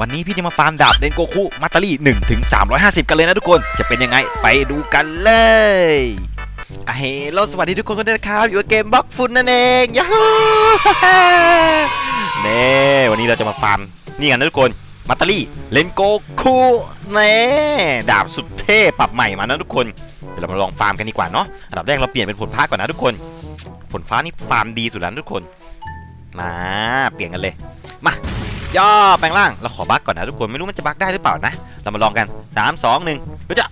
วันนี้พี่จะมาฟาร์มดาบเดนโกคุมัตตารี่1ถึง350กันเลยนะทุกคนจะเป็นยังไงไปดูกันเลยอะเฮลโลสวัสดีทุกคนกันด้วยนะครับ อยู่กับเกมบล็อกฟุตนั่นเองยาฮูเน่วันนี้เราจะมาฟาร์มนี่กันนะทุกคนมัตตารี่เลนโกคุเน่ดาบสุดเท่ปรับใหม่มานะทุกคนเดี๋ยวเรามาลองฟาร์มกันดีกว่าเนาะอันดับแรกเราเปลี่ยนเป็นผลฟ้าก่อนนะทุกคน ผลฟ้านี่ฟาร์มดีสุดแล้วทุกคน มาเปลี่ยนกันเลย มา ย่อแปลงร่างเราขอบักก่อนนะทุกคนไม่รู้มันจะบักได้หรือเปล่านะ เรามาลองกัน 3 2 1ก็จะ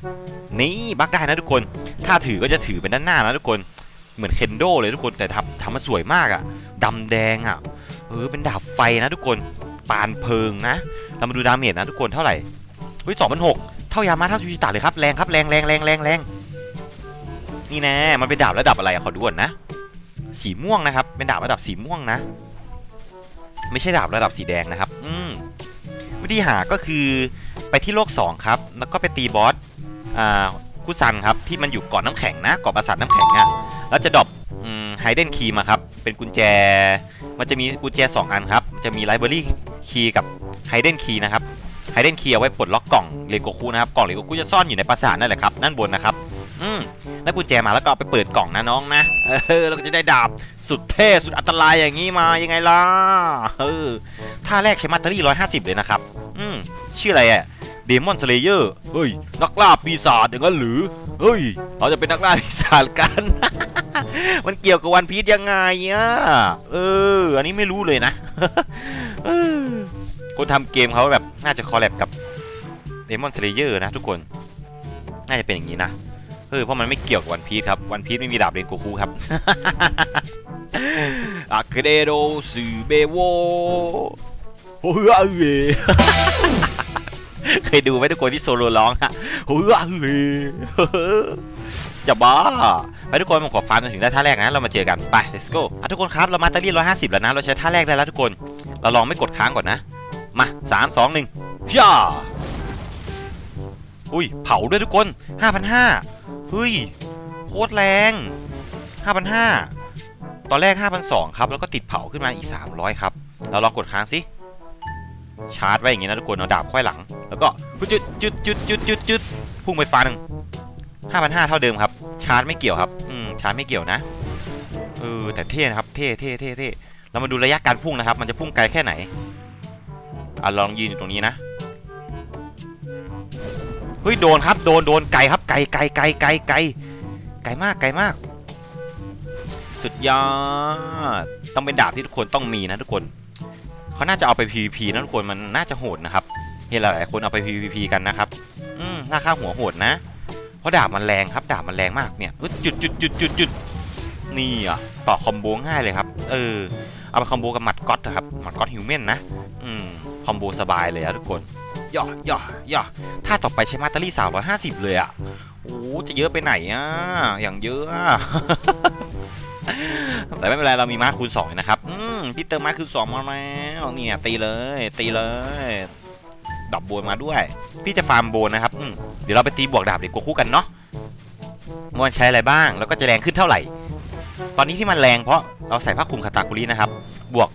นี่บักได้นะทุกคน ถ้าถือก็จะถือเป็นด้านหน้านะทุกคนเหมือนเคนโดเลยทุกคนแต่ทำทำมาสวยมากอะดำแดงอะเออเป็นดาบไฟนะทุกคนปานเพลิงนะ เรามาดูดาเมจนะทุกคนเท่าไหร่เฮ้ยสองพันหกเท่ายามาเท่าชูชิตะเลยครับแรงครับแรงแรงแรงแรงแรงนี่แน่มันเป็นดาบระดับอะไรอะขอดูก่อนนะสีม่วงนะครับ เป็นดาบระดับสีม่วงนะ ไม่ใช่ดาบระดับสีแดงนะครับ อืมวิธีหาก็คือไปที่โลก 2 ครับ แล้วก็ไปตีบอสอ่าคุซันครับที่มันอยู่เกาะน้ำแข็งนะเกาะปราสาทน้ำแข็งอะ่ะแล้วจะดรอปไฮเดนคีมาครับ เป็นกุญแจ มันจะมีกุญแจ 2 อันครับ จะมีไลบรารีคีกับไฮเดนคีนะครับไฮเดนคีเอาไว้ปลดล็อกกล่องเลโกคูนะครับ กล่องเลโกคูจะซ่อนอยู่ในปราสาทนั่นแหละครับนั่นบนนะครับ อืมได้กุญแจมาแล้วก็เอาไปเปิดกล่องนะน้องนะ เออเราก็จะได้ดาบสุดเท่สุดอันตรายอย่างนี้มายังไงล่ะ เออท่าแรกใช้มัตเตอรี่150เลยนะครับ อืมชื่ออะไรอะเดมอนสเลเยอร์ เฮ้ย นักล่าปีศาจอย่างนั้นหรือ เฮ้ย เราจะเป็นนักล่าปีศาจกัน มันเกี่ยวกับวันพีชยังไงอะเออ อันนี้ไม่รู้เลยนะ คนทำเกมเขาแบบน่าจะคอลแลบกับเดมอนสเลเยอร์นะทุกคน น่าจะเป็นอย่างนี้นะ เออเพราะมันไม่เกี่ยวกับวันพีชครับ วันพีชไม่มีดาบเรนโกคูครับอะเคเดโดซูเบโวโฮ้ยเอเคยดูไหมทุกคนที่โซโลร้องฮะโฮ้ยเอจะบ้าไปทุกคนผมขอฟาร์มจนถึงได้ท่าแรกนะ เรามาเจอกันไป let's go อะทุกคนครับ เรามาตาลี่150แล้วนะ เราใช้ท่าแรกได้แล้วทุกคน เราลองไม่กดค้างก่อนนะ มา3 2 1ย่า อุ้ย เผาด้วยทุกคน 5,500เฮ้ย โคตรแรง 5,500 ตอนแรก 5,200 ครับ แล้วก็ติดเผาขึ้นมาอีก 300 ครับ เราลองกดค้างสิ ชาร์จไว้อย่างงี้นะทุกคน เอาดาบค่อยหลัง แล้วก็จุดจุดจุดจุดจุดจุดพุ่งไปฟ้าหนึ่ง5,500 เท่าเดิมครับ ชาร์จไม่เกี่ยวครับ อืม ชาร์จไม่เกี่ยวนะ เออ แต่เท่นะครับ เท่เท่เท่เท่เรามาดูระยะการพุ่งนะครับ มันจะพุ่งไกลแค่ไหน อะลองยืนอยู่ตรงนี้นะ ฮ้ยโดนครับโดนโดนไกลครับไกลไกลไกลไกลไกลไกลมากไกลมาก สุดยอดต้องเป็นดาบที่ทุกคนต้องมีนะทุกคนเขาน่าจะเอาไป PVP นะทุกคนมันน่าจะโหดนะครับเห็นหลายๆคนเอาไป PVP กันนะครับอืมน่าค่าหัวโหดนะ เพราะดาบมันแรงครับดาบมันแรงมากเนี่ยจุดจุดจุดจุดจุดนี่อะต่อคอมโบง่ายเลยครับ เออเอาไปคอมโบกับหมัดก๊อตนะครับหมัดก๊อตฮิวแมนนะอืมคอมโบสบายเลยอะทุกคน ย่อย่อย่อถ้าต่อไปใช้มาตเตอรี่350เลยอะโอ้จะเยอะไปไหนอะอย่างเยอะแต่ไม่เป็นไรเรามีมาคูณ2นะครับ อืมพี่เติมมาคูณ2มาแล้วเนี่ยตีเลย ตีเลยดับโบนมาด้วย พี่จะฟาร์มโบนนะครับอืมเดี๋ยวเราไปตีบวกดาบเด็กโกคุกันเนาะมันใช้อะไรบ้าง แล้วก็จะแรงขึ้นเท่าไหร่ ตอนนี้ที่มันแรงเพราะเราใส่ผ้าคลุมคาตาคุรินะครับ บวก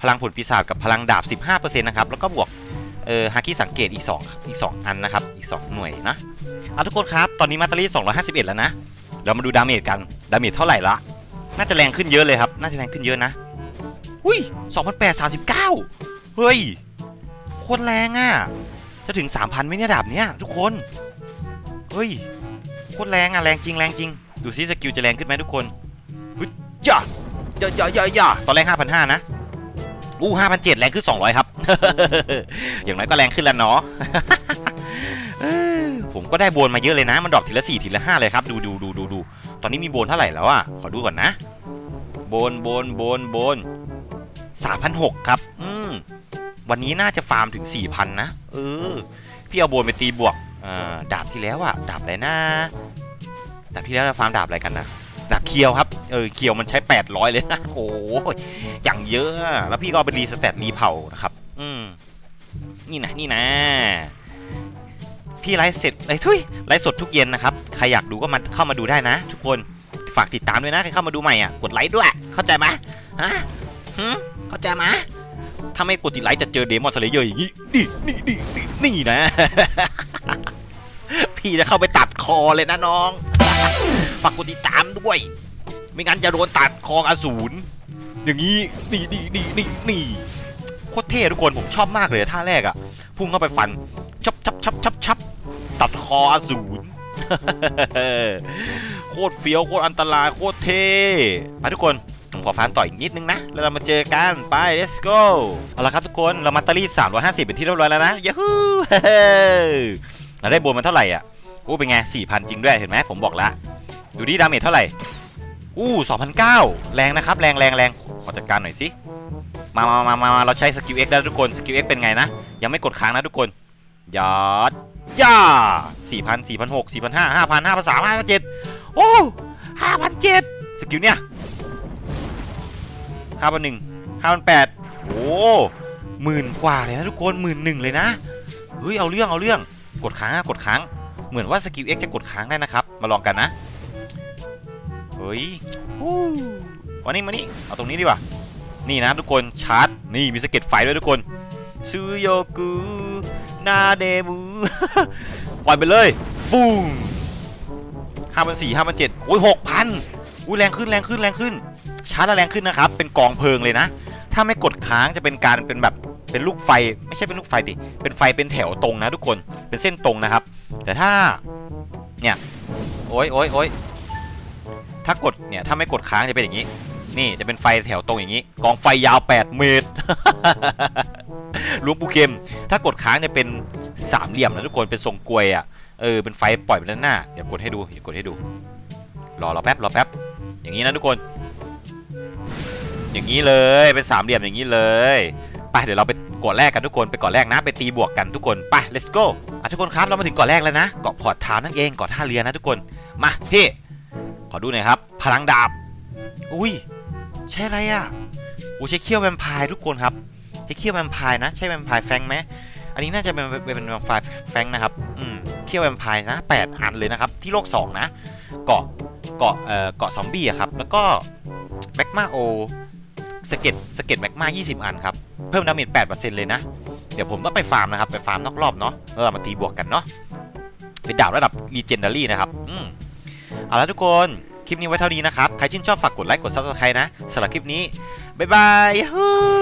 พลังผลปีศาจกับพลังดาบ 15%นะครับ แล้วก็บวก เออฮาคิสังเกตอีก2อีก 2 อันนะครับ อีก 2 หน่วยนะเอาทุกคนครับ ตอนนี้มาตารี่251 แล้วนะ เรามาดูดาเมจกัน ดาเมจเท่าไหร่ละ น่าจะแรงขึ้นเยอะเลยครับ น่าจะแรงขึ้นเยอะนะ อุ้ย2,839 เฮ้ย โคตรแรงอะ จะถึง 3,000ไหมเนี่ยดาบเนี้ยทุกคน เฮ้ย โคตรแรงอะ แรงจริงแรงจริง ดูซิสกิลจะแรงขึ้นไหมทุกคนฮึย่าย่าย่าย่าย่าตอนแรก5,500นะอู้5,700แรงขึ้น200 ครับ อย่างน้อยก็แรงขึ้นแล้วเนาะผมก็ได้โบนมาเยอะเลยนะ มันดรอปทีละ4ทีละ5เลยครับ ดูดูดูดูดูตอนนี้มีโบนเท่าไหร่แล้วอะ ขอดูก่อนนะ โบนโบนโบนโบน3,600ครับ อืม วันนี้น่าจะฟาร์มถึง4,000นนะ เออ พี่เอาโบนไปตีบวกอดาบที่แล้วอะดาบอะไรนะ ดาบที่แล้วเราฟาร์มดาบอะไรกันนะดาบเคียวครับ เออ เคียวมันใช้800เลยนะ โอ้ยอย่างเยอะ แล้วพี่ก็ไปรีสแตทรีเผานะครับ อืมนี่นะนี่นะพี่ไลฟ์เสร็จไอ้ทุยไลฟ์สดทุกเย็นนะครับใครอยากดูก็มาเข้ามาดูได้นะ ทุกคนฝากติดตามด้วยนะใครเข้ามาดูใหม่อะกดไลค์ด้วย เข้าใจไหมฮะหึเข้าใจไหมถ้าไม่กดติดไลค์จะเจอเดมอนสเลเยอร์อย่างนี้นี่นี่นี่นี่นี่นะ พี่จะเข้าไปตัดคอเลยนะน้องฝากกดติดตามด้วย ไม่งั้นจะโดนตัดคออสูรอย่างนี้นี่นี่นี่นี่นี่ โคตรเท่ทุกคนผมชอบมากเลยท่าแรกอะพุ่งเข้าไปฟันชับชับชับชับชับตัดคออสูรโคตรเฟี้ยวโคตรอันตรายโคตรเท่มาทุกคนผมขอฟันต่ออีกนิดนึงนะ แล้วเรามาเจอกันไป let's go เอาละครับทุกคนเรามาตารี่350 เป็นที่เรียบร้อยแล้วนะยูฮูเราได้โบนมันเท่าไหร่อะโอ้เป็นไง 4,000 จริงด้วยเห็นไหมผมบอกละดูดิดาเมจเท่าไหร่อู้2,009แรงนะครับ แรงแรงแรงขอจัดการหน่อยสิ มามามามามาเราใช้สกิล X แล้ทุกคนสกิล X เป็นไงนะ ยังไม่กดค้างนะทุกคนยอดย่า4,000 4,600 4,500 5,000 5,300 5,700โอ้5,700สกิลเนี่ย5,100 5,800โอ้หมื่นกว่าเลยนะทุกคนหมื่นหนึ่งเลยนะเฮ้ยเอาเรื่องเอาเรื่องกดค้างอะกดค้าง เหมือนว่าสกิล X จะกดค้างได้นะครับ มาลองกันนะเฮ้ยวันนี้มานี่เอาตรงนี้ดีกว่า นี่นะทุกคนชาร์จ นี่มีสเก็ตไฟด้วยทุกคนซูโยกุนาเดมูปล่อยไปเลยฟูมห้าพันสี่ห้าพันเจ็ดโอ้ยหกพันอุ้ยแรงขึ้นแรงขึ้นแรงขึ้น ชาร์จแล้วแรงขึ้นนะครับ เป็นกองเพลิงเลยนะ ถ้าไม่กดค้างจะเป็นการเป็นแบบเป็นลูกไฟไม่ใช่เป็นลูกไฟดิ เป็นไฟเป็นแถวตรงนะทุกคนเป็นเส้นตรงนะครับ แต่ถ้าเนี่ยโอ้ยโอ้ยโอ้ยถ้ากดเนี่ยถ้าไม่กดค้างจะเป็นอย่างนี้ นี่จะเป็นไฟแถวตรงอย่างนี้ กองไฟยาว 8 เมตรหลวงปู่เข็ม ถ้ากดค้างจะเป็นสามเหลี่ยมนะทุกคนเป็นทรงกลวยอะเออเป็นไฟปล่อยไปด้านหน้าเดี๋ยวกดให้ดูเดี๋ยวกดให้ดูรอรอแป๊บรอแป๊บอย่างนี้นะทุกคน อย่างนี้เลยเป็นสามเหลี่ยมอย่างนี้เลยไปเดี๋ยวเราไปเกาะแรกกันทุกคนไปเกาะแรกนะไปตีบวกกันทุกคนไป let's go อะทุกคนครับเรามาถึงเกาะแรกแล้วนะเกาะพอร์ตทาวน์นั่นเองเกาะท่าเรือนะทุกคนมาพี่ขอดูหน่อยครับ พลังดาบอุ้ย ใช่อะไรอะโอ้ใช้เขี้ยวแวมไพร์ทุกคนครับใช้เขี้ยวแวมไพร์นะ ใช่แวมไพร์แฟงไหมอันนี้น่าจะเป็นเป็นแวมไพร์แฟงนะครับอืมเขี้ยวแวมไพร์นะแปดอันเลยนะครับ ที่โลกสองนะ เกาะเกาะเอ่อเกาะซอมบี้อะครับ แล้วก็แมกมาโอสเก็ตสเก็ตแมกมา20 อันครับ เพิ่มดาเมจ8%เลยนะ เดี๋ยวผมต้องไปฟาร์มนะครับ ไปฟาร์มนอกรอบเนาะแล้วเรามาตีบวกกันเนาะเป็นดาบระดับ Legendary นะครับ อืมเอาละทุกคน ลิปนี้ไว้เท่านี้นะครับ ใครชื่นชอบฝากกดไลค์กด Subscribe นะสำหรับคลิปนี้ บ๊ายบาย